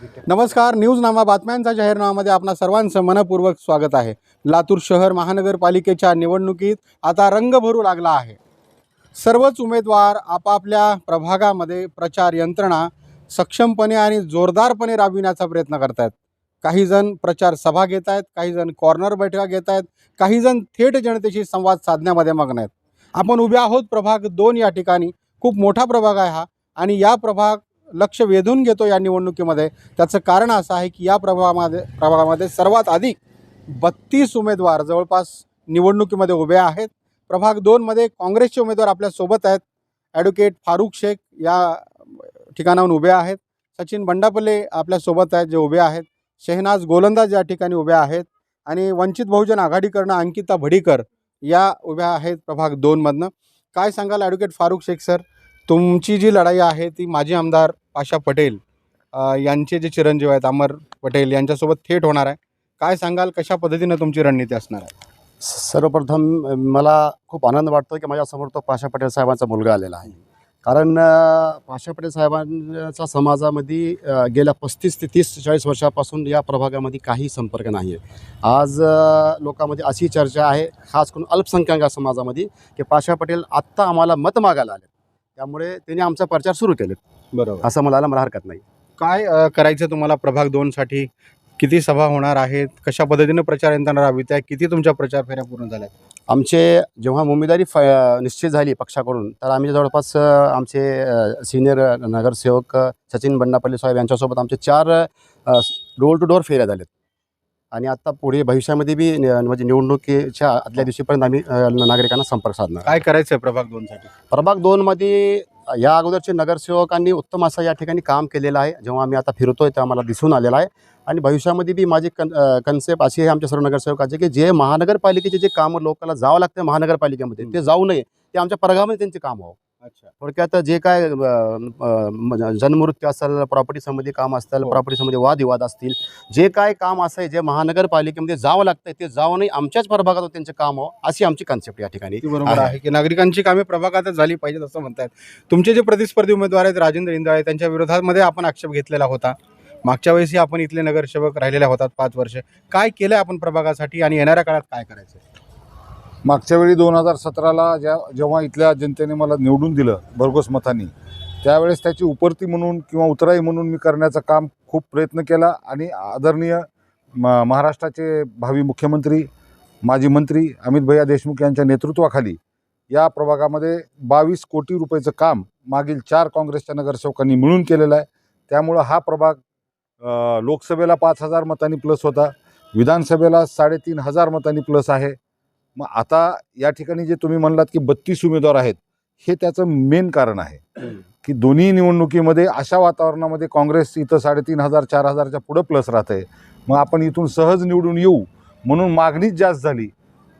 नमस्कार न्यूज नामा बातम्यांचा जाहीरनामामध्ये आपणा सर्वांचं मनपूर्वक स्वागत आहे. लातूर शहर महानगरपालिकेच्या निवडणुकीत आता रंग भरू लागला आहे. सर्वच उमेदवार आपापल्या प्रभागामध्ये प्रचार यंत्रणा सक्षमपणे आणि जोरदारपणे राबविण्याचा प्रयत्न करत आहेत काही जण प्रचार सभा घेत आहेत काही जण कॉर्नर बैठका घेत आहेत काही जण थेट जनतेशी संवाद साधण्यामध्ये मग्न आहेत. आपण उभे आहोत प्रभाग दोन या ठिकाणी. खूप मोठा प्रभाग आहे हा आणि या प्रभाग लक्ष वेधून घेतो या निवडणुकीमध्ये. त्याचं कारण असं आहे की या प्रभागामध्ये प्रभागामध्ये सर्वात अधिक बत्तीस उमेदवार जवळपास निवडणुकीमध्ये उभे आहेत. प्रभाग दोनमध्ये काँग्रेसचे उमेदवार आपल्यासोबत आहेत. ॲडव्होकेट फारुख शेख या ठिकाणाहून उभे आहेत. सचिन बंडापल्ले आपल्यासोबत आहेत जे उभे आहेत. शेहनाज गोलंदाज या ठिकाणी उभे आहेत. आणि वंचित बहुजन आघाडीकडनं अंकिता भडीकर या उभ्या आहेत प्रभाग दोनमधनं. काय सांगाल ॲडव्होकेट फारुख शेख सर? तुमची जी लढाई आहे ती माजी आमदार पाशा पटेल अ, यांचे जे चिरंजीव आहेत अमर पटेल यांच्यासोबत थेट होणार आहे. काय सांगाल कशा पद्धतीनं तुमची रणनीती असणार आहे? सर्वप्रथम मला खूप आनंद वाटतो की माझ्यासमोर तो पाशा पटेल साहेबांचा मुलगा आलेला आहे. कारण अ, पाशा पटेल साहेबांचा समाजामध्ये अ, गेल्या पस्तीस ते तीस चाळीस वर्षापासून या प्रभागामध्ये काही संपर्क नाही आहे. आज अ, लोकांमध्ये अशी चर्चा आहे खास करून अल्पसंख्याक समाजामध्ये की पाशा पटेल आत्ता आम्हाला मत मागायला आले त्यामुळे त्यांनी आमचा प्रचार सुरू केले बरोबर. असं म्हणायला मला हरकत नाही. काय अ, करायचं तुम्हाला प्रभाग दोनसाठी किती सभा होणार आहेत? कशा पद्धतीनं प्रचार यंत्रणा राबवित आहे? किती तुमच्या प्रचार फेऱ्या पूर्ण झाल्या आमचे जेव्हा उमेदवारी फ निश्चित झाली पक्षाकडून तर आम्ही जवळपास अ, आमचे सिनियर नगरसेवक अ, सचिन बंडापल्ले साहेब यांच्यासोबत आमचे चार डोर टू डोर फेऱ्या झालेत आणि आता पुढे भविष्यामध्ये बी न- म्हणजे निवडणुकीच्या आदल्या दिवशीपर्यंत आम्ही अ, नागरिकांना संपर्क साधणार. काय करायचं आहे प्रभाग दोनसाठी प्रभाग दोनमध्ये या अगोदरचे नगरसेवकांनी उत्तम असं या ठिकाणी काम केलेलं आहे. जेव्हा आम्ही आता फिरतोय ते आम्हाला दिसून आलेलं आहे. आणि भविष्यामध्ये बी माझी कन कन्सेप्ट अशी आहे आमच्या सर्व नगरसेवकाचे की जे महानगरपालिकेचे जे कामं लोकांना जावं लागतं महानगरपालिकेमध्ये ते जाऊ नये. ते आमच्या प्रभागामध्ये त्यांचे काम व्हावं. थोडक्यात जे काय जन्ममृत्यू असेल प्रॉपर्टी संबंधी काम असतील हो. प्रॉपर्टी संबंधी वादविवाद असतील जे काय काम असं आहे जे महानगरपालिकेमध्ये जावं लागतं ते जावं नाही आमच्याच प्रभागात त्यांचे काम व्हावं अशी आमची कन्सेप्ट या ठिकाणी बरोबर आहे. की नागरिकांची कामे प्रभागातच झाली पाहिजेत असं म्हणतायत. तुमचे जे प्रतिस्पर्धी उमेदवार आहेत राजेंद्र इंदाळे त्यांच्या विरोधामध्ये आपण आक्षेप घेतलेला होता. मागच्या वेळेसही आपण इथले नगरसेवक राहिलेल्या होतात पाच वर्ष. काय केलं आपण प्रभागासाठी आणि येणाऱ्या काळात काय करायचं मागच्या वेळी दोन हजार सतराला ज्या जेव्हा इथल्या जनतेने मला निवडून दिलं भरघोस मतांनी त्यावेळेस त्याची उपरती म्हणून किंवा उतराई म्हणून मी करण्याचं काम खूप प्रयत्न केला आणि आदरणीय म महाराष्ट्राचे भावी मुख्यमंत्री माजी मंत्री अमित भैया देशमुख यांच्या नेतृत्वाखाली या प्रभागामध्ये बावीस कोटी रुपयाचं काम मागील चार काँग्रेसच्या नगरसेवकांनी मिळून केलेलं आहे. त्यामुळं हा प्रभाग लोकसभेला पाच हजार मतांनी प्लस होता. विधानसभेला साडेतीन हजार मतांनी प्लस आहे. मग आता या ठिकाणी जे तुम्ही म्हणलात की बत्तीस उमेदवार आहेत हे त्याचं मेन कारण आहे. की दोन्ही निवडणुकीमध्ये अशा वातावरणामध्ये काँग्रेस इथं साडेतीन हजार चार हजारच्या पुढं प्लस राहत आहे मग आपण इथून सहज निवडून येऊ म्हणून मागणीच जास्त झाली.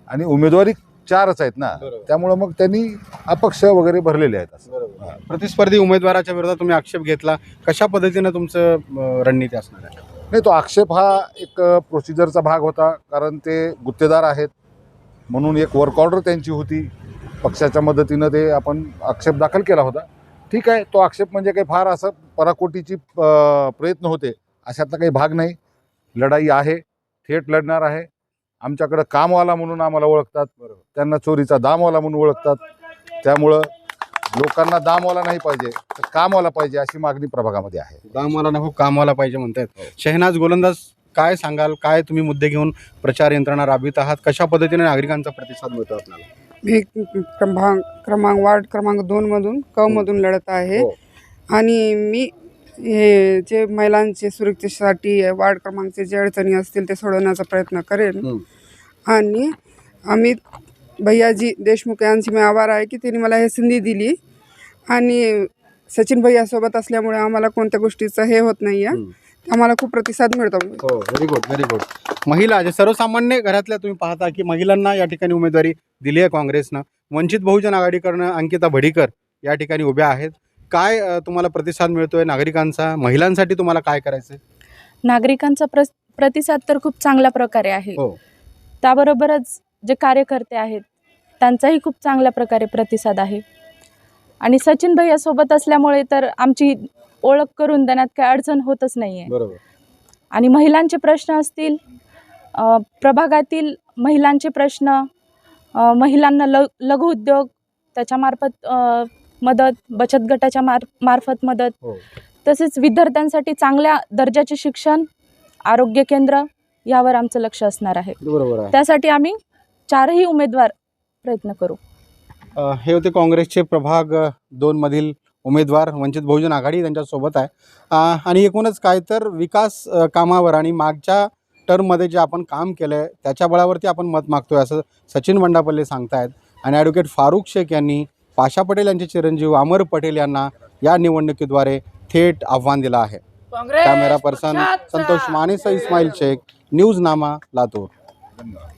आणि उमेदवारी चारच आहेत ना. त्यामुळं मग त्यांनी अपक्ष वगैरे भरलेले आहेत असं. प्रतिस्पर्धी उमेदवाराच्या विरोधात तुम्ही आक्षेप घेतला. कशा पद्धतीनं तुमचं रणनीती असणार आहे? नाही तो आक्षेप हा एक प्रोसिजरचा भाग होता. कारण ते गुत्तेदार आहेत. म्हणून एक वर्क ऑर्डर त्यांची होती. पक्षाच्या मदतीनं ते आपण आक्षेप दाखल केला होता. ठीक आहे तो आक्षेप म्हणजे काही फार असं पराकोटीची प्रयत्न होते. अशातला काही भाग नाही. लढाई आहे थेट लढणार आहे. आमच्याकडं कामवाला म्हणून आम्हाला ओळखतात. त्यांना चोरीचा दामवाला म्हणून ओळखतात. त्यामुळं लोकांना दामवाला नाही पाहिजे तर कामवाला पाहिजे अशी मागणी प्रभागामध्ये आहे. कामाला नको कामाला पाहिजे म्हणतायत शहनाज गोलंदाज काय सांगाल? काय तुम्ही मुद्दे घेऊन प्रचार यंत्रणा राबवित आहात? कशा पद्धतीने नागरिकांचा प्रतिसाद मिळतो आपल्याला? मी क्रमांक क्रमांक वार्ड क्रमांक दोनमधून क मधून लढत आहे. हो. आणि मी हे जे महिलांचे सुरक्षेसाठी वार्ड क्रमांकचे जे अडचणी असतील ते सोडवण्याचा प्रयत्न करेन. आणि अमित भैयाजी देशमुख यांची मी आभार आहे की त्यांनी मला हे संधी दिली. आणि सचिन भैयासोबत असल्यामुळे आम्हाला कोणत्या गोष्टीचं हे होत नाही आहे. आम्हाला खूप प्रतिसाद मिळतो हो व्हेरी गुड व्हेरी गुड महिला जे सर्वसामान्य घरातल्या तुम्ही पाहता की महिलांना या ठिकाणी उमेदवारी दिली आहे काँग्रेसनं. वंचित बहुजन आघाडीकडनं अंकिता भडीकर या ठिकाणी उभ्या आहेत. काय अ, तुम्हाला प्रतिसाद मिळतोय? नागरिकांचा महिलांसाठी तुम्हाला काय करायचं नागरिकांचा प्र प्रतिसाद तर खूप चांगल्या प्रकारे आहे. हो. त्याबरोबरच जे कार्यकर्ते आहेत त्यांचाही खूप चांगल्या प्रकारे प्रतिसाद आहे. आणि सचिन भैया सोबत असल्यामुळे तर आमची ओळख करून देण्यात काही अडचण होतच नाही आहे बरोबर. आणि महिलांचे प्रश्न असतील प्रभागातील महिलांचे प्रश्न महिलांना ल लघुउद्योग त्याच्यामार्फत मदत बचत गटाच्या मार मार्फत मदत. हो. तसेच विद्यार्थ्यांसाठी चांगल्या दर्जाचे शिक्षण आरोग्य केंद्र यावर आमचं लक्ष असणार आहे. बरोबर आहे. त्यासाठी आम्ही चारही उमेदवार प्रयत्न करू. हे होते काँग्रेसचे प्रभाग दोनमधील उमेदवार वंचित बहुजन आघाडी त्यांच्यासोबत आहे. आणि एकूणच काय तर विकास कामावर आणि मागच्या टर्ममध्ये जे आपण काम केलं आहे त्याच्या बळावरती आपण मत मागतोय असं सचिन बंडापल्ले सांगतायत. आणि ॲडव्होकेट फारुख शेख यांनी पाशा पटेल यांचे चिरंजीव अमर पटेल यांना या निवडणुकीद्वारे थेट आव्हान दिलं आहे. कॅमेरा पर्सन संतोष मानेसह इस्माईल शेख न्यूज नामा लातूर. धन्यवाद.